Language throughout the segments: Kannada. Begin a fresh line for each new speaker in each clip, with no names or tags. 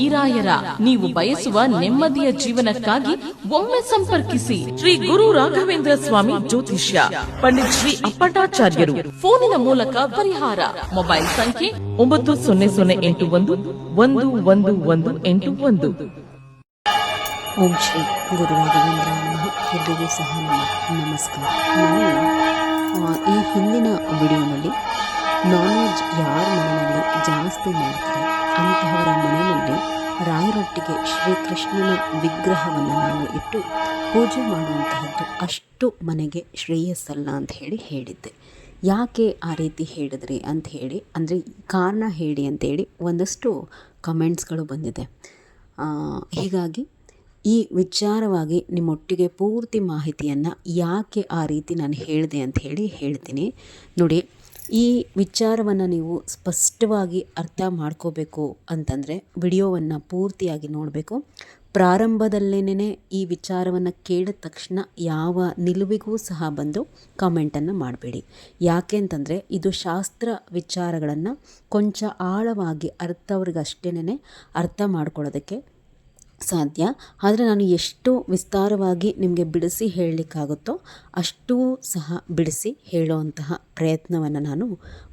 ಈರಾಯರ, ನೀವು ಬಯಸುವ ನೆಮ್ಮದಿಯ ಜೀವನಕ್ಕಾಗಿ ಒಮ್ಮೆ ಸಂಪರ್ಕಿಸಿ. ಶ್ರೀ ಗುರು ರಾಘವೇಂದ್ರ ಸ್ವಾಮಿ ಜ್ಯೋತಿಷ್ಯ, ಪಂಡಿತ್ ಶ್ರೀ ಅಪ್ಪಟಾಚಾರ್ಯರು ಫೋನಿನ ಮೂಲಕ ಪರಿಹಾರ. ಮೊಬೈಲ್ ಸಂಖ್ಯೆ ಒಂಬತ್ತು ಸೊನ್ನೆ ಸೊನ್ನೆ ಎಂಟು ಒಂದು ಒಂದು ಒಂದು ಒಂದು ಎಂಟು ಒಂದು.
ಓಂ ಶ್ರೀ ಗುರು ರಾಘವೇಂದ್ರ ಎಲ್ಲರಿಗೂ ಸಹ ನಮಸ್ಕಾರ. ಈ ಹಿಂದಿನ ವಿಡಿಯೋನಲ್ಲಿ ನಾನ್ ವೆಜ್ ಯಾರ ಮನೆಯಲ್ಲಿ ಜಾಸ್ತಿ ಮಾಡ್ತಾರೆ? ಅಂತಹವರ ಮನೆಯಲ್ಲಿ ರಾಯರೊಟ್ಟಿಗೆ ಶ್ರೀಕೃಷ್ಣನ ವಿಗ್ರಹವನ್ನು ನಾವು ಇಟ್ಟು ಪೂಜೆ ಮಾಡುವಂತಹದ್ದು ಅಷ್ಟು ಮನೆಗೆ ಶ್ರೇಯಸ್ಸಲ್ಲ ಅಂತ ಹೇಳಿ ಹೇಳಿದ್ದೆ. ಯಾಕೆ ಆ ರೀತಿ ಹೇಳಿದ್ರಿ ಅಂತ ಹೇಳಿ, ಅಂದರೆ ಕಾರಣ ಹೇಳಿ ಅಂತೇಳಿ ಒಂದಷ್ಟು ಕಮೆಂಟ್ಸ್ಗಳು ಬಂದಿದೆ. ಹೀಗಾಗಿ ಈ ವಿಚಾರವಾಗಿ ನಿಮ್ಮೊಟ್ಟಿಗೆ ಪೂರ್ತಿ ಮಾಹಿತಿಯನ್ನು ಯಾಕೆ ಆ ರೀತಿ ನಾನು ಹೇಳಿದೆ ಅಂತ ಹೇಳಿ ಹೇಳ್ತೀನಿ. ನೋಡಿ ಈ ವಿಚಾರವನ್ನು ನೀವು ಸ್ಪಷ್ಟವಾಗಿ ಅರ್ಥ ಮಾಡ್ಕೋಬೇಕು ಅಂತಂದರೆ ವಿಡಿಯೋವನ್ನು ಪೂರ್ತಿಯಾಗಿ ನೋಡಬೇಕು. ಪ್ರಾರಂಭದಲ್ಲೇನೇ ಈ ವಿಚಾರವನ್ನು ಕೇಳಿದ ತಕ್ಷಣ ಯಾವ ನಿಲುವಿಗೂ ಸಹ ಬಂದು ಕಾಮೆಂಟನ್ನು ಮಾಡಬೇಡಿ. ಯಾಕೆ ಅಂತಂದರೆ ಇದು ಶಾಸ್ತ್ರ ವಿಚಾರಗಳನ್ನು ಕೊಂಚ ಆಳವಾಗಿ ಅರ್ಥವ್ರಿಗಷ್ಟೇನೆ ಅರ್ಥ ಮಾಡ್ಕೊಳ್ಳೋದಕ್ಕೆ ಸಾಧ್ಯ. ಆದರೆ ನಾನು ಎಷ್ಟು ವಿಸ್ತಾರವಾಗಿ ನಿಮಗೆ ಬಿಡಿಸಿ ಹೇಳಲಿಕ್ಕಾಗುತ್ತೋ ಅಷ್ಟೂ ಸಹ ಬಿಡಿಸಿ ಹೇಳುವಂತಹ ಪ್ರಯತ್ನವನ್ನು ನಾನು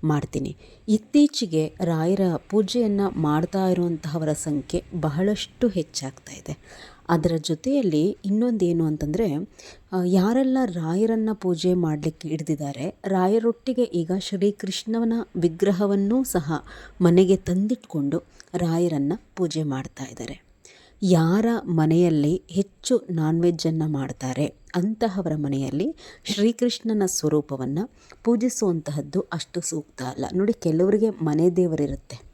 ಮಾಡ್ತೀನಿ. ಇತ್ತೀಚೆಗೆ ರಾಯರ ಪೂಜೆಯನ್ನು ಮಾಡ್ತಾ ಇರುವಂತಹವರ ಸಂಖ್ಯೆ ಬಹಳಷ್ಟು ಹೆಚ್ಚಾಗ್ತಾ ಇದೆ. ಅದರ ಜೊತೆಯಲ್ಲಿ ಇನ್ನೊಂದೇನು ಅಂತಂದರೆ ಯಾರೆಲ್ಲ ರಾಯರನ್ನು ಪೂಜೆ ಮಾಡಲಿಕ್ಕೆ ಹಿಡಿದಿದ್ದಾರೆ, ರಾಯರೊಟ್ಟಿಗೆ ಈಗ ಶ್ರೀಕೃಷ್ಣವನ ವಿಗ್ರಹವನ್ನೂ ಸಹ ಮನೆಗೆ ತಂದಿಟ್ಕೊಂಡು ರಾಯರನ್ನು ಪೂಜೆ ಮಾಡ್ತಾ ಇದ್ದಾರೆ. ಯಾರ ಮನೆಯಲ್ಲಿ ಹೆಚ್ಚು ನಾನ್ ವೆಜ್ಜನ್ನು ಮಾಡ್ತಾರೆ? ಅಂತಹವರ ಮನೆಯಲ್ಲಿ ಶ್ರೀಕೃಷ್ಣನ ಸ್ವರೂಪವನ್ನು ಪೂಜಿಸುವಂತಹದ್ದು ಅಷ್ಟು ಸೂಕ್ತ ಅಲ್ಲ. ನೋಡಿ, ಕೆಲವರಿಗೆ ಮನೆ ದೇವರಿರುತ್ತೆ.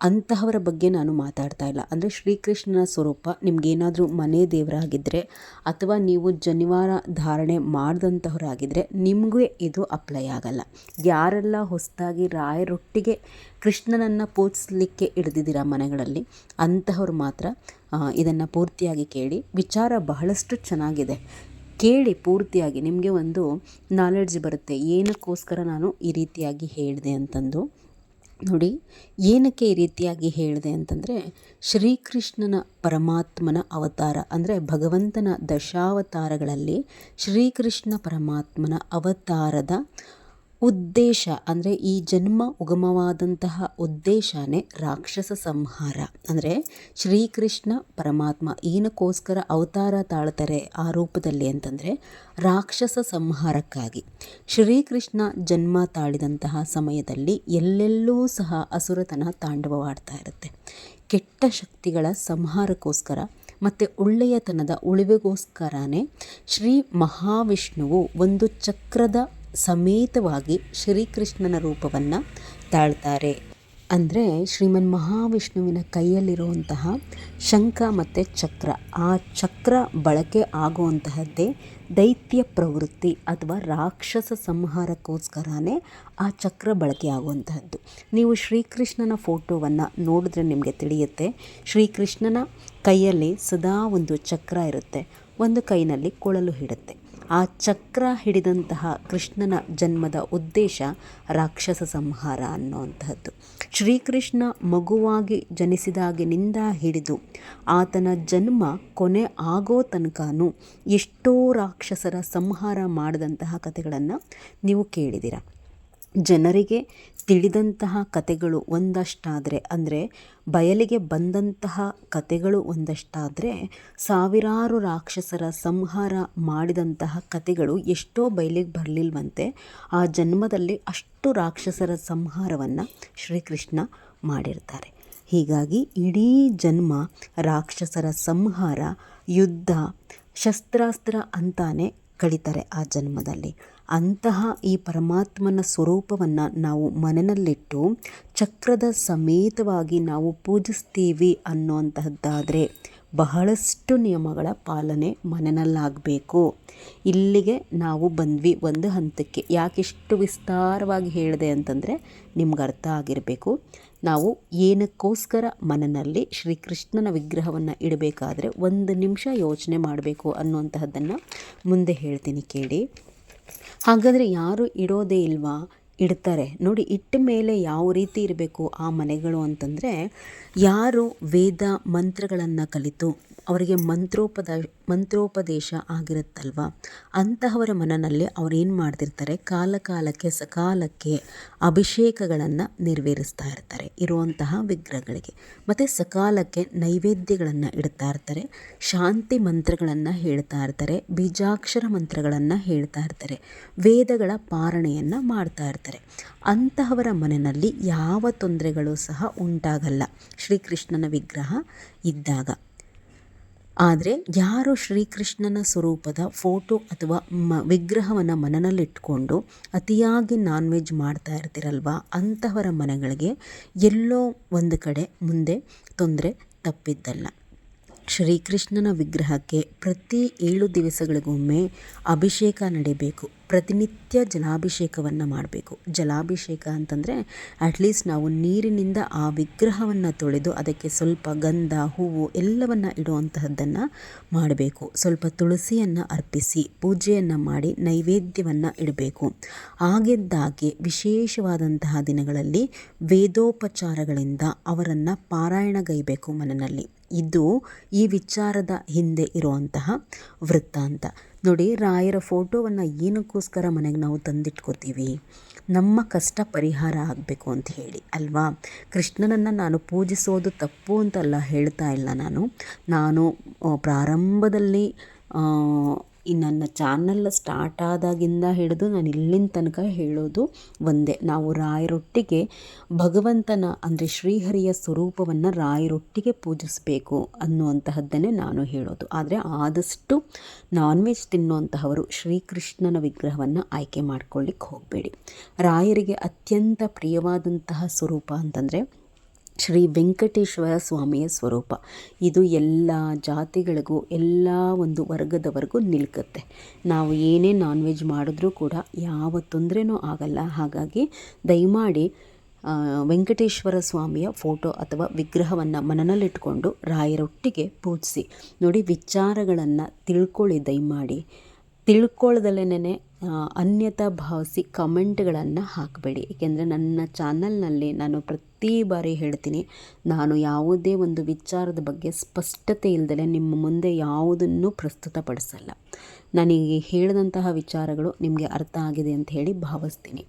ಅಂತಹವರ ಬಗ್ಗೆ ನಾನು ಮಾತಾಡ್ತಾ ಇಲ್ಲ. ಅಂದರೆ ಶ್ರೀಕೃಷ್ಣನ ಸ್ವರೂಪ ನಿಮಗೇನಾದರೂ ಮನೆ ದೇವರಾಗಿದ್ದರೆ ಅಥವಾ ನೀವು ಜನಿವಾರ ಧಾರಣೆ ಮಾಡಿದಂಥವರಾಗಿದ್ದರೆ ನಿಮಗೂ ಇದು ಅಪ್ಲೈ ಆಗಲ್ಲ. ಯಾರೆಲ್ಲ ಹೊಸದಾಗಿ ರಾಯರೊಟ್ಟಿಗೆ ಕೃಷ್ಣನನ್ನು ಪೂಜಿಸಲಿಕ್ಕೆ ಹಿಡ್ದಿದ್ದೀರ ಮನೆಗಳಲ್ಲಿ, ಅಂತಹವ್ರು ಮಾತ್ರ ಇದನ್ನು ಪೂರ್ತಿಯಾಗಿ ಕೇಳಿ. ವಿಚಾರ ಬಹಳಷ್ಟು ಚೆನ್ನಾಗಿದೆ. ಕೇಳಿ ಪೂರ್ತಿಯಾಗಿ. ನಿಮಗೆ ಒಂದು ನಾಲೆಡ್ಜ್ ಬರುತ್ತೆ. ಏನಕ್ಕೋಸ್ಕರ ನಾನು ಈ ರೀತಿಯಾಗಿ ಹೇಳಿದೆ ಅಂತಂದು. ನೋಡಿ, ಏನಕ್ಕೆ ಈ ರೀತಿಯಾಗಿ ಹೇಳಿದೆ ಅಂತಂದರೆ, ಶ್ರೀಕೃಷ್ಣನ ಪರಮಾತ್ಮನ ಅವತಾರ, ಅಂದರೆ ಭಗವಂತನ ದಶಾವತಾರಗಳಲ್ಲಿ ಶ್ರೀಕೃಷ್ಣ ಪರಮಾತ್ಮನ ಅವತಾರದ ಉದ್ದೇಶ ಅಂದರೆ ಈ ಜನ್ಮ ಉಗಮವಾದಂತಹ ಉದ್ದೇಶನೇ ರಾಕ್ಷಸ ಸಂಹಾರ. ಅಂದರೆ ಶ್ರೀಕೃಷ್ಣ ಪರಮಾತ್ಮ ಏನಕ್ಕೋಸ್ಕರ ಅವತಾರ ತಾಳ್ತಾರೆ ಆ ರೂಪದಲ್ಲಿ ಅಂತಂದರೆ ರಾಕ್ಷಸ ಸಂಹಾರಕ್ಕಾಗಿ. ಶ್ರೀಕೃಷ್ಣ ಜನ್ಮ ತಾಳಿದಂತಹ ಸಮಯದಲ್ಲಿ ಎಲ್ಲೆಲ್ಲೂ ಸಹ ಅಸುರತನ ತಾಂಡವವಾಡ್ತಾ ಇರುತ್ತೆ. ಕೆಟ್ಟ ಶಕ್ತಿಗಳ ಸಂಹಾರಕ್ಕೋಸ್ಕರ ಮತ್ತು ಒಳ್ಳೆಯತನದ ಉಳಿವೆಗೋಸ್ಕರನೇ ಶ್ರೀ ಮಹಾವಿಷ್ಣುವು ಒಂದು ಚಕ್ರದ ಸಮೇತವಾಗಿ ಶ್ರೀಕೃಷ್ಣನ ರೂಪವನ್ನು ತಾಳ್ತಾರೆ. ಅಂದರೆ ಶ್ರೀಮನ್ ಮಹಾವಿಷ್ಣುವಿನ ಕೈಯಲ್ಲಿರುವಂತಹ ಶಂಖ ಮತ್ತು ಚಕ್ರ. ಆ ಚಕ್ರ ಬಳಕೆ ಆಗುವಂತಹದ್ದೇ ದೈತ್ಯ ಪ್ರವೃತ್ತಿ ಅಥವಾ ರಾಕ್ಷಸ ಸಂಹಾರಕ್ಕೋಸ್ಕರನೇ ಆ ಚಕ್ರ ಬಳಕೆ ಆಗುವಂತಹದ್ದು. ನೀವು ಶ್ರೀಕೃಷ್ಣನ ಫೋಟೋವನ್ನು ನೋಡಿದ್ರೆ ನಿಮಗೆ ತಿಳಿಯುತ್ತೆ, ಶ್ರೀಕೃಷ್ಣನ ಕೈಯಲ್ಲಿ ಸದಾ ಒಂದು ಚಕ್ರ ಇರುತ್ತೆ, ಒಂದು ಕೈನಲ್ಲಿ ಕೊಳಲು ಹಿಡುತ್ತೆ. ಆ ಚಕ್ರ ಹಿಡಿದಂತಹ ಕೃಷ್ಣನ ಜನ್ಮದ ಉದ್ದೇಶ ರಾಕ್ಷಸ ಸಂಹಾರ ಅನ್ನುವಂತಹದ್ದು. ಶ್ರೀಕೃಷ್ಣ ಮಗುವಾಗಿ ಜನಿಸಿದಾಗಿನಿಂದ ಹಿಡಿದು ಆತನ ಜನ್ಮ ಕೊನೆ ಆಗೋ ತನಕನೂ ಎಷ್ಟೋ ರಾಕ್ಷಸರ ಸಂಹಾರ ಮಾಡಿದಂತಹ ಕಥೆಗಳನ್ನು ನೀವು ಕೇಳಿದ್ದೀರ ಜನರಿಗೆ ತಿಳಿದಂತಹ ಕತೆಗಳು ಒಂದಷ್ಟಾದರೆ, ಅಂದರೆ ಬಯಲಿಗೆ ಬಂದಂತಹ ಕತೆಗಳು ಒಂದಷ್ಟಾದರೆ, ಸಾವಿರಾರು ರಾಕ್ಷಸರ ಸಂಹಾರ ಮಾಡಿದಂತಹ ಕತೆಗಳು ಎಷ್ಟೋ ಬಯಲಿಗೆ ಬರಲಿಲ್ವಂತೆ, ಆ ಜನ್ಮದಲ್ಲಿ ಅಷ್ಟು ರಾಕ್ಷಸರ ಸಂಹಾರವನ್ನು ಶ್ರೀಕೃಷ್ಣ ಮಾಡಿರ್ತಾರೆ. ಹೀಗಾಗಿ ಇಡೀ ಜನ್ಮ ರಾಕ್ಷಸರ ಸಂಹಾರ, ಯುದ್ಧ, ಶಸ್ತ್ರಾಸ್ತ್ರ ಅಂತಾನೆ ಕಳೀತಾರೆ ಆ ಜನ್ಮದಲ್ಲಿ. ಅಂತಹ ಈ ಪರಮಾತ್ಮನ ಸ್ವರೂಪವನ್ನು ನಾವು ಮನನಲ್ಲಿಟ್ಟು ಚಕ್ರದ ಸಮೇತವಾಗಿ ನಾವು ಪೂಜಿಸ್ತೀವಿ ಅನ್ನೋಂತಹದ್ದಾದರೆ ಬಹಳಷ್ಟು ನಿಯಮಗಳ ಪಾಲನೆ ಮನನಲ್ಲಾಗಬೇಕು. ಇಲ್ಲಿಗೆ ನಾವು ಬಂದ್ವಿ ಒಂದು ಹಂತಕ್ಕೆ. ಯಾಕಿಷ್ಟು ವಿಸ್ತಾರವಾಗಿ ಹೇಳಿದೆ ಅಂತಂದರೆ ನಿಮ್ಗೆ ಅರ್ಥ ಆಗಿರಬೇಕು. ನಾವು ಏನಕ್ಕೋಸ್ಕರ ಮನನಲ್ಲಿ ಶ್ರೀಕೃಷ್ಣನ ವಿಗ್ರಹವನ್ನು ಇಡಬೇಕಾದ್ರೆ ಒಂದು ನಿಮಿಷ ಯೋಚನೆ ಮಾಡಬೇಕು ಅನ್ನುವಂತಹದ್ದನ್ನು ಮುಂದೆ ಹೇಳ್ತೀನಿ ಕೇಳಿ. ಹಾಗಾದರೆ ಯಾರು ಇಡೋದೇ ಇಲ್ವಾ? ಇಡ್ತಾರೆ. ನೋಡಿ, ಇಟ್ಟ ಮೇಲೆ ಯಾವ ರೀತಿ ಇರಬೇಕು ಆ ಮನೆಗಳು ಅಂತಂದರೆ ಯಾರು ವೇದ ಮಂತ್ರಗಳನ್ನು ಕಲಿತು ಅವರಿಗೆ ಮಂತ್ರೋಪದ, ಮಂತ್ರೋಪದೇಶ ಆಗಿರುತ್ತಲ್ವ? ಅಂತಹವರ ಮನನಲ್ಲಿ ಅವ್ರು ಏನು ಮಾಡ್ತಿರ್ತಾರೆ? ಕಾಲಕಾಲಕ್ಕೆ, ಸಕಾಲಕ್ಕೆ ಅಭಿಷೇಕಗಳನ್ನು ನೆರವೇರಿಸ್ತಾ ಇರ್ತಾರೆ, ಇರುವಂತಹ ವಿಗ್ರಹಗಳಿಗೆ. ಮತ್ತು ಸಕಾಲಕ್ಕೆ ನೈವೇದ್ಯಗಳನ್ನು ಇಡ್ತಾ ಇರ್ತಾರೆ, ಶಾಂತಿ ಮಂತ್ರಗಳನ್ನು ಹೇಳ್ತಾ ಇರ್ತಾರೆ, ಬೀಜಾಕ್ಷರ ಮಂತ್ರಗಳನ್ನು ಹೇಳ್ತಾ ಇರ್ತಾರೆ, ವೇದಗಳ ಪಾರಣೆಯನ್ನು ಮಾಡ್ತಾ ಇರ್ತಾರೆ. ಅಂತಹವರ ಮನೆಯಲ್ಲಿ ಯಾವ ತೊಂದರೆಗಳು ಸಹ ಉಂಟಾಗಲ್ಲ. ಶ್ರೀಕೃಷ್ಣನ ವಿಗ್ರಹ ಇದ್ದಾಗ. ಆದರೆ ಯಾರು ಶ್ರೀಕೃಷ್ಣನ ಸ್ವರೂಪದ ಫೋಟೋ ಅಥವಾ ಮ, ವಿಗ್ರಹವನ್ನು ಮನನಲ್ಲಿಟ್ಕೊಂಡು ಅತಿಯಾಗಿ ನಾನ್ ವೆಜ್ ಮಾಡ್ತಾ ಇರ್ತೀರಲ್ವ, ಅಂತಹವರ ಮನೆಗಳಿಗೆ ಎಲ್ಲೋ ಒಂದು ಕಡೆ ಮುಂದೆ ತೊಂದರೆ ತಪ್ಪಿದ್ದಲ್ಲ. ಶ್ರೀಕೃಷ್ಣನ ವಿಗ್ರಹಕ್ಕೆ ಪ್ರತಿ ಏಳು ದಿವಸಗಳಿಗೊಮ್ಮೆ ಅಭಿಷೇಕ ನಡೆಯಬೇಕು. ಪ್ರತಿನಿತ್ಯ ಜಲಾಭಿಷೇಕವನ್ನು ಮಾಡಬೇಕು. ಜಲಾಭಿಷೇಕ ಅಂತಂದರೆ ಅಟ್ಲೀಸ್ಟ್ ನಾವು ನೀರಿನಿಂದ ಆ ವಿಗ್ರಹವನ್ನು ತೊಳೆದು ಅದಕ್ಕೆ ಸ್ವಲ್ಪ ಗಂಧ, ಹೂವು ಎಲ್ಲವನ್ನು ಇಡುವಂತಹದ್ದನ್ನು ಮಾಡಬೇಕು. ಸ್ವಲ್ಪ ತುಳಸಿಯನ್ನು ಅರ್ಪಿಸಿ ಪೂಜೆಯನ್ನು ಮಾಡಿ ನೈವೇದ್ಯವನ್ನು ಇಡಬೇಕು. ಆಗಿದ್ದಾಗೆ ವಿಶೇಷವಾದಂತಹ ದಿನಗಳಲ್ಲಿ ವೇದೋಪಚಾರಗಳಿಂದ ಅವರನ್ನು ಪಾರಾಯಣಗೈಬೇಕು ಮನೆಯಲ್ಲಿ ಇದು ಈ ವಿಚಾರದ ಹಿಂದೆ ಇರುವಂತಹ ವೃತ್ತಾಂತ ನೋಡಿ, ರಾಯರ ಫೋಟೋವನ್ನು ಏನಕ್ಕೋಸ್ಕರ ಮನೆಗೆ ನಾವು ತಂದಿಟ್ಕೋತೀವಿ? ನಮ್ಮ ಕಷ್ಟ ಪರಿಹಾರ ಆಗಬೇಕು ಅಂತ ಹೇಳಿ, ಅಲ್ವಾ? ಕೃಷ್ಣನನ್ನು ನಾನು ಪೂಜಿಸೋದು ತಪ್ಪು ಅಂತಲ್ಲ ಹೇಳ್ತಾ ಇಲ್ಲ ನಾನು. ನಾನು ಪ್ರಾರಂಭದಲ್ಲಿ ಈ ನನ್ನ ಚಾನಲ್ ಸ್ಟಾರ್ಟ್ ಆದಾಗಿಂದ ಹಿಡಿದು ನಾನು ಇಲ್ಲಿನ ತನಕ ಹೇಳೋದು ಒಂದೇ. ನಾವು ರಾಯರೊಟ್ಟಿಗೆ ಭಗವಂತನ ಅಂದರೆ ಶ್ರೀಹರಿಯ ಸ್ವರೂಪವನ್ನು ರಾಯರೊಟ್ಟಿಗೆ ಪೂಜಿಸಬೇಕು ಅನ್ನುವಂತಹದ್ದನ್ನೇ ನಾನು ಹೇಳೋದು. ಆದರೆ ಆದಷ್ಟು ನಾನ್ ವೆಜ್ ತಿನ್ನುವಂತಹವರು ಶ್ರೀಕೃಷ್ಣನ ವಿಗ್ರಹವನ್ನು ಆಯ್ಕೆ ಮಾಡ್ಕೊಳ್ಳಿಕ್ಕೆ ಹೋಗಬೇಡಿ. ರಾಯರಿಗೆ ಅತ್ಯಂತ ಪ್ರಿಯವಾದಂತಹ ಸ್ವರೂಪ ಅಂತಂದರೆ ಶ್ರೀ ವೆಂಕಟೇಶ್ವರ ಸ್ವಾಮಿಯ ಸ್ವರೂಪ. ಇದು ಎಲ್ಲ ಜಾತಿಗಳಿಗೂ, ಎಲ್ಲ ಒಂದು ವರ್ಗದವರೆಗೂ ನಿಲ್ಕತ್ತೆ. ನಾವು ಏನೇ ನಾನ್ ವೆಜ್ ಮಾಡಿದ್ರೂ ಕೂಡ ಯಾವ ತೊಂದರೆನೂ ಆಗಲ್ಲ. ಹಾಗಾಗಿ ದಯಮಾಡಿ ವೆಂಕಟೇಶ್ವರ ಸ್ವಾಮಿಯ ಫೋಟೋ ಅಥವಾ ವಿಗ್ರಹವನ್ನು ಮನನಲ್ಲಿಟ್ಕೊಂಡು ರಾಯರೊಟ್ಟಿಗೆ ಪೂಜಿಸಿ. ನೋಡಿ ವಿಚಾರಗಳನ್ನು ತಿಳ್ಕೊಳ್ಳಿ ದಯಮಾಡಿ. ತಿಳ್ಕೊಳ್ದಲೇ ಅನ್ಯತಾ ಭಾವಿಸಿ ಕಮೆಂಟ್ಗಳನ್ನು ಹಾಕಬೇಡಿ. ಏಕೆಂದರೆ ನನ್ನ ಚಾನಲ್ನಲ್ಲಿ ನಾನು ಪ್ರತಿ ಬಾರಿ ಹೇಳ್ತೀನಿ, ನಾನು ಯಾವುದೇ ಒಂದು ವಿಚಾರದ ಬಗ್ಗೆ ಸ್ಪಷ್ಟತೆ ಇಲ್ಲದಲೆ ನಿಮ್ಮ ಮುಂದೆ ಯಾವುದನ್ನು ಪ್ರಸ್ತುತಪಡಿಸಲ್ಲ. ನನಗೆ ಹೇಳಿದಂತಹ ವಿಚಾರಗಳು ನಿಮಗೆ ಅರ್ಥ ಆಗಿದೆ ಅಂತ ಹೇಳಿ ಭಾವಿಸ್ತೀನಿ.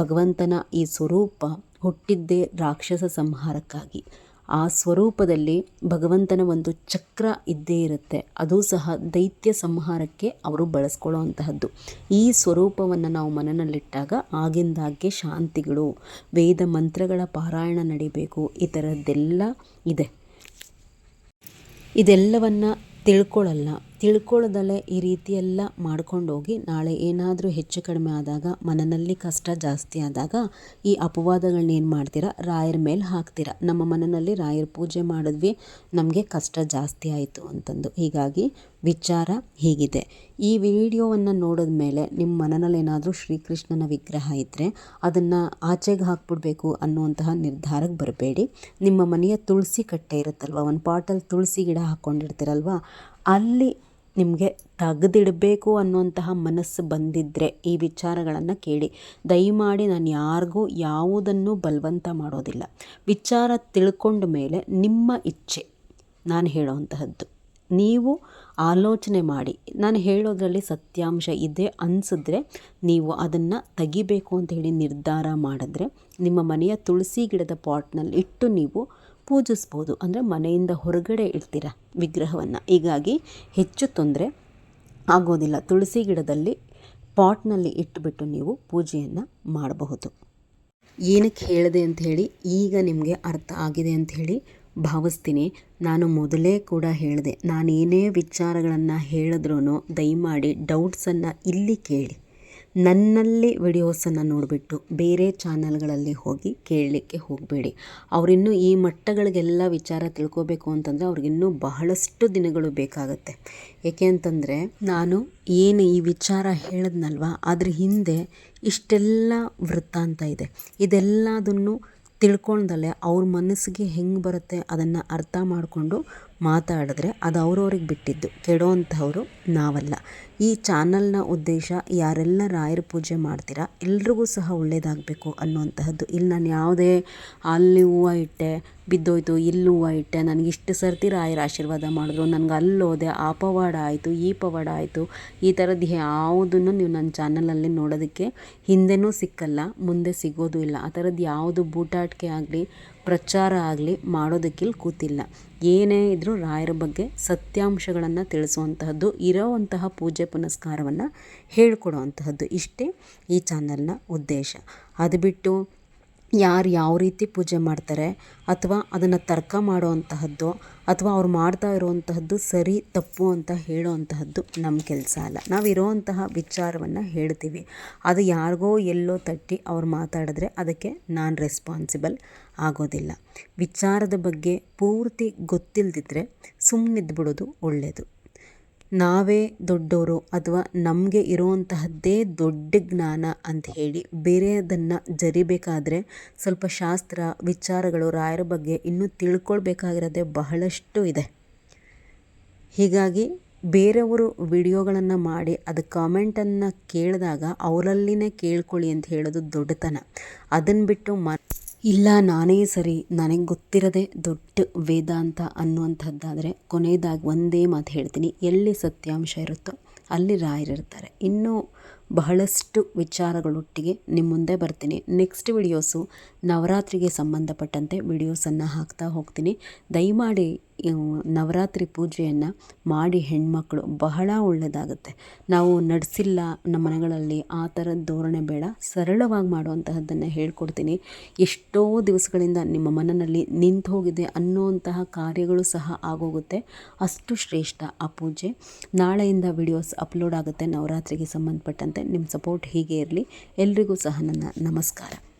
ಭಗವಂತನ ಈ ಸ್ವರೂಪ ಹುಟ್ಟಿದ್ದೇ ರಾಕ್ಷಸ ಸಂಹಾರಕ್ಕಾಗಿ. ಆ ಸ್ವರೂಪದಲ್ಲಿ ಭಗವಂತನ ಒಂದು ಚಕ್ರ ಇದ್ದೇ ಇರುತ್ತೆ. ಅದು ಸಹ ದೈತ್ಯ ಸಂಹಾರಕ್ಕೆ ಅವರು ಬಳಸ್ಕೊಳ್ಳೋ ಅಂತಹದ್ದು ಈ ಸ್ವರೂಪವನ್ನು ನಾವು ಮನನಲ್ಲಿಟ್ಟಾಗ ಆಗಿಂದಾಗ್ಗೆ ಶಾಂತಿಗಳು, ವೇದ ಮಂತ್ರಗಳ ಪಾರಾಯಣ ನಡಿಬೇಕು. ಈ ಥರದ್ದೆಲ್ಲ ಇದೆ. ಇದೆಲ್ಲವನ್ನು ತಿಳ್ಕೊಳ್ಳಲ್ಲ ತಿಳ್ಕೊಳ್ಳದಲ್ಲೇ ಈ ರೀತಿಯೆಲ್ಲ ಮಾಡ್ಕೊಂಡೋಗಿ ನಾಳೆ ಏನಾದರೂ ಹೆಚ್ಚು ಕಡಿಮೆ ಆದಾಗ, ಮನನಲ್ಲಿ ಕಷ್ಟ ಜಾಸ್ತಿ ಆದಾಗ ಈ ಅಪವಾದಗಳನ್ನ ಏನು ಮಾಡ್ತೀರಾ? ರಾಯರ ಮೇಲೆ ಹಾಕ್ತೀರಾ? ನಮ್ಮ ಮನನಲ್ಲಿ ರಾಯರ ಪೂಜೆ ಮಾಡಿದ್ವಿ, ನಮಗೆ ಕಷ್ಟ ಜಾಸ್ತಿ ಆಯಿತು ಅಂತಂದು. ಹೀಗಾಗಿ ವಿಚಾರ ಹೀಗಿದೆ. ಈ ವಿಡಿಯೋವನ್ನು ನೋಡಿದ ಮೇಲೆ ನಿಮ್ಮ ಮನನಲ್ಲಿ ಏನಾದರೂ ಶ್ರೀಕೃಷ್ಣನ ವಿಗ್ರಹ ಇದ್ದರೆ ಅದನ್ನು ಆಚೆಗೆ ಹಾಕ್ಬಿಡ್ಬೇಕು ಅನ್ನುವಂತಹ ನಿರ್ಧಾರಕ್ಕೆ ಬರಬೇಡಿ. ನಿಮ್ಮ ಮನೆಯ ತುಳಸಿ ಕಟ್ಟೆ ಇರುತ್ತಲ್ವ? ಒಂದು ಪಾಟಲ್ಲಿ ತುಳಸಿ ಗಿಡ ಹಾಕ್ಕೊಂಡಿರ್ತೀರಲ್ವ ಅಲ್ಲಿ ನಿಮಗೆ ತೆಗೆದಿಡಬೇಕು ಅನ್ನುವಂತಹ ಮನಸ್ಸು ಬಂದಿದ್ದರೆ ಈ ವಿಚಾರಗಳನ್ನು ಕೇಳಿ. ದಯಮಾಡಿ ನಾನು ಯಾರಿಗೂ ಯಾವುದನ್ನು ಬಲವಂತ ಮಾಡೋದಿಲ್ಲ. ವಿಚಾರ ತಿಳ್ಕೊಂಡ ಮೇಲೆ ನಿಮ್ಮ ಇಚ್ಛೆ, ನಾನು ಹೇಳೋವಂತಹದ್ದು. ನೀವು ಆಲೋಚನೆ ಮಾಡಿ. ನಾನು ಹೇಳೋದರಲ್ಲಿ ಸತ್ಯಾಂಶ ಇದೆ ಅನಿಸಿದ್ರೆ ನೀವು ಅದನ್ನು ತೆಗಿಬೇಕು ಅಂತ ಹೇಳಿ ನಿರ್ಧಾರ ಮಾಡಿದ್ರೆ ನಿಮ್ಮ ಮನೆಯ ತುಳಸಿ ಗಿಡದ ಪಾಟ್ನಲ್ಲಿ ಇಟ್ಟು ನೀವು ಪೂಜಿಸ್ಬೋದು. ಅಂದರೆ ಮನೆಯಿಂದ ಹೊರಗಡೆ ಇಡ್ತೀರ ವಿಗ್ರಹವನ್ನು. ಹೀಗಾಗಿ ಹೆಚ್ಚು ತೊಂದರೆ ಆಗೋದಿಲ್ಲ. ತುಳಸಿ ಗಿಡದಲ್ಲಿ ಪಾಟ್ನಲ್ಲಿ ಇಟ್ಟುಬಿಟ್ಟು ನೀವು ಪೂಜೆಯನ್ನು ಮಾಡಬಹುದು. ಏನಕ್ಕೆ ಹೇಳಿದೆ ಅಂತ ಹೇಳಿ, ಈಗ ನಿಮಗೆ ಅರ್ಥ ಆಗಿದೆ ಅಂತ ಹೇಳಿ ಭಾವಿಸ್ತೀನಿ. ನಾನು ಮೊದಲೇ ಕೂಡ ಹೇಳಿದೆ, ನಾನೇನೇ ವಿಚಾರಗಳನ್ನು ಹೇಳಿದ್ರೂ ದಯಮಾಡಿ ಡೌಟ್ಸನ್ನು ಇಲ್ಲಿ ಕೇಳಿ. ನನ್ನಲ್ಲಿ ವಿಡಿಯೋಸನ್ನು ನೋಡಿಬಿಟ್ಟು ಬೇರೆ ಚಾನಲ್ಗಳಲ್ಲಿ ಹೋಗಿ ಕೇಳಲಿಕ್ಕೆ ಹೋಗಬೇಡಿ. ಅವರಿನ್ನೂ ಈ ಮಟ್ಟಗಳಿಗೆಲ್ಲ ವಿಚಾರ ತಿಳ್ಕೋಬೇಕು ಅಂತಂದರೆ ಅವ್ರಿಗಿನ್ನೂ ಬಹಳಷ್ಟು ದಿನಗಳು ಬೇಕಾಗುತ್ತೆ. ಏಕೆ ಅಂತಂದರೆ ನಾನು ಏನು ಈ ವಿಚಾರ ಹೇಳಿದ್ನಲ್ವ? ಅದ್ರ ಹಿಂದೆ ಇಷ್ಟೆಲ್ಲ ವೃತ್ತಾಂತ ಇದೆ. ಇದೆಲ್ಲದನ್ನು ತಿಳ್ಕೊಳ್ದಲೆ ಅವ್ರ ಮನಸ್ಸಿಗೆ ಹೆಂಗೆ ಬರುತ್ತೆ ಅದನ್ನು ಅರ್ಥ ಮಾಡಿಕೊಂಡು ಮಾತಾಡಿದ್ರೆ ಅದು ಅವ್ರವ್ರಿಗೆ ಬಿಟ್ಟಿದ್ದು. ಕೆಡೋವಂಥವ್ರು ನಾವಲ್ಲ. ಈ ಚಾನಲ್ನ ಉದ್ದೇಶ ಯಾರೆಲ್ಲ ರಾಯರ ಪೂಜೆ ಮಾಡ್ತೀರಾ, ಎಲ್ರಿಗೂ ಸಹ ಒಳ್ಳೇದಾಗಬೇಕು ಅನ್ನುವಂತಹದ್ದು. ಇಲ್ಲಿ ನಾನು ಯಾವುದೇ ಅಲ್ಲಿ ಹೂವು ಇಟ್ಟೆ, ಬಿದ್ದೋಯ್ತು, ಇಲ್ಲಿ ಹೂವು ಇಟ್ಟೆ, ನನಗೆ ಇಷ್ಟು ಸರ್ತಿ ರಾಯರ ಆಶೀರ್ವಾದ ಮಾಡಿದ್ರು, ನನಗೆ ಅಲ್ಲಿ ಹೋದೆ, ಆ ಪವಾಡ ಆಯಿತು, ಈ ಪವಾಡ ಆಯಿತು, ಈ ಥರದ್ದು ಯಾವುದನ್ನು ನೀವು ನನ್ನ ಚಾನಲಲ್ಲಿ ನೋಡೋದಕ್ಕೆ ಹಿಂದೆನೂ ಸಿಕ್ಕಲ್ಲ, ಮುಂದೆ ಸಿಗೋದು ಇಲ್ಲ. ಆ ಥರದ್ದು ಯಾವುದು ಬೂಟಾಟಿಕೆ ಆಗಲಿ ಪ್ರಚಾರ ಆಗಲಿ ಮಾಡೋದಕ್ಕಿಲ್ಲಿ ಕೂತಿಲ್ಲ. ಏನೇ ಇದ್ದರೂ ರಾಯರ ಬಗ್ಗೆ ಸತ್ಯಾಂಶಗಳನ್ನು ತಿಳಿಸುವಂತಹದ್ದು, ಇರೋವಂತಹ ಪೂಜೆ ಪುನಸ್ಕಾರವನ್ನು ಹೇಳ್ಕೊಡುವಂತಹದ್ದು ಇಷ್ಟೇ ಈ ಚಾನಲ್ನ ಉದ್ದೇಶ. ಅದು ಬಿಟ್ಟು ಯಾರು ಯಾವ ರೀತಿ ಪೂಜೆ ಮಾಡ್ತಾರೆ ಅಥವಾ ಅದನ್ನು ತರ್ಕ ಮಾಡುವಂತಹದ್ದು ಅಥವಾ ಅವ್ರು ಮಾಡ್ತಾ ಇರುವಂತಹದ್ದು ಸರಿ, ತಪ್ಪು ಅಂತ ಹೇಳುವಂತಹದ್ದು ನಮ್ಮ ಕೆಲಸ ಅಲ್ಲ. ನಾವು ಇರೋವಂತಹ ವಿಚಾರವನ್ನು ಹೇಳ್ತೀವಿ. ಅದು ಯಾರಿಗೋ ಎಲ್ಲೋ ತಟ್ಟಿ ಅವ್ರು ಮಾತಾಡಿದ್ರೆ ಅದಕ್ಕೆ ನಾನು ರೆಸ್ಪಾನ್ಸಿಬಲ್ ಆಗೋದಿಲ್ಲ. ವಿಚಾರದ ಬಗ್ಗೆ ಪೂರ್ತಿ ಗೊತ್ತಿಲ್ಲದಿದ್ದರೆ ಸುಮ್ಮನಿದ್ಬಿಡೋದು ಒಳ್ಳೆಯದು ನಾವೇ ದೊಡ್ಡವರು ಅಥವಾ ನಮಗೆ ಇರುವಂತಹದ್ದೇ ದೊಡ್ಡ ಜ್ಞಾನ ಅಂತ ಹೇಳಿ ಬೇರೆಯದನ್ನು ಜರಿಬೇಕಾದರೆ ಸ್ವಲ್ಪ ಶಾಸ್ತ್ರ, ವಿಚಾರಗಳು, ರಾಯರ ಬಗ್ಗೆ ಇನ್ನೂ ತಿಳ್ಕೊಳ್ಬೇಕಾಗಿರೋದೇ ಬಹಳಷ್ಟು ಇದೆ. ಹೀಗಾಗಿ ಬೇರೆಯವರು ವಿಡಿಯೋಗಳನ್ನು ಮಾಡಿ ಅದು ಕಾಮೆಂಟನ್ನು ಕೇಳಿದಾಗ ಅವರಲ್ಲಿನೇ ಕೇಳ್ಕೊಳ್ಳಿ ಅಂತ ಹೇಳೋದು ದೊಡ್ಡತನ. ಅದನ್ನು ಬಿಟ್ಟು ಮ ಇಲ್ಲ, ನಾನೇ ಸರಿ. ನನಗೆ ಗೊತ್ತಿರದೆ ದೊಡ್ಡ ವೇದಾಂತ ಅನ್ನುವಂಥದ್ದಾದರೆ ಕೊನೆಯದಾಗಿ ಒಂದೇ ಮಾತು ಹೇಳ್ತೀನಿ. ಎಲ್ಲಿ ಸತ್ಯಾಂಶ ಇರುತ್ತೋ ಅಲ್ಲಿ ರಾಯರಿರ್ತಾರೆ. ಇನ್ನೂ ಬಹಳಷ್ಟು ವಿಚಾರಗಳೊಟ್ಟಿಗೆ ನಿಮ್ಮ ಮುಂದೆ ಬರ್ತೀನಿ. ನೆಕ್ಸ್ಟ್ ವಿಡಿಯೋಸು ನವರಾತ್ರಿಗೆ ಸಂಬಂಧಪಟ್ಟಂತೆ ವಿಡಿಯೋಸನ್ನು ಹಾಕ್ತಾ ಹೋಗ್ತೀನಿ. ದಯಮಾಡಿ ನವರಾತ್ರಿ ಪೂಜೆಯನ್ನು ಮಾಡಿ ಹೆಣ್ಮಕ್ಳು, ಬಹಳ ಒಳ್ಳೆಯದಾಗುತ್ತೆ ನಾವು ನಡೆಸಿಲ್ಲ ನಮ್ಮ ಮನೆಗಳಲ್ಲಿ ಆ ಥರದ ಧೋರಣೆ ಬೇಡ. ಸರಳವಾಗಿ ಮಾಡುವಂತಹದ್ದನ್ನು ಹೇಳ್ಕೊಡ್ತೀನಿ. ಎಷ್ಟೋ ದಿವಸಗಳಿಂದ ನಿಮ್ಮ ಮನನಲ್ಲಿ ನಿಂತು ಹೋಗಿದೆ ಅನ್ನೋಂತಹ ಕಾರ್ಯಗಳು ಸಹ ಆಗೋಗುತ್ತೆ. ಅಷ್ಟು ಶ್ರೇಷ್ಠ ಆ ಪೂಜೆ. ನಾಳೆಯಿಂದ ವಿಡಿಯೋಸ್ ಅಪ್ಲೋಡ್ ಆಗುತ್ತೆ ನವರಾತ್ರಿಗೆ ಸಂಬಂಧಪಟ್ಟಂತೆ. ನಿಮ್ಮ ಸಪೋರ್ಟ್ ಹೀಗೆ ಇರಲಿ. ಎಲ್ರಿಗೂ ಸಹ ನನ್ನ ನಮಸ್ಕಾರ.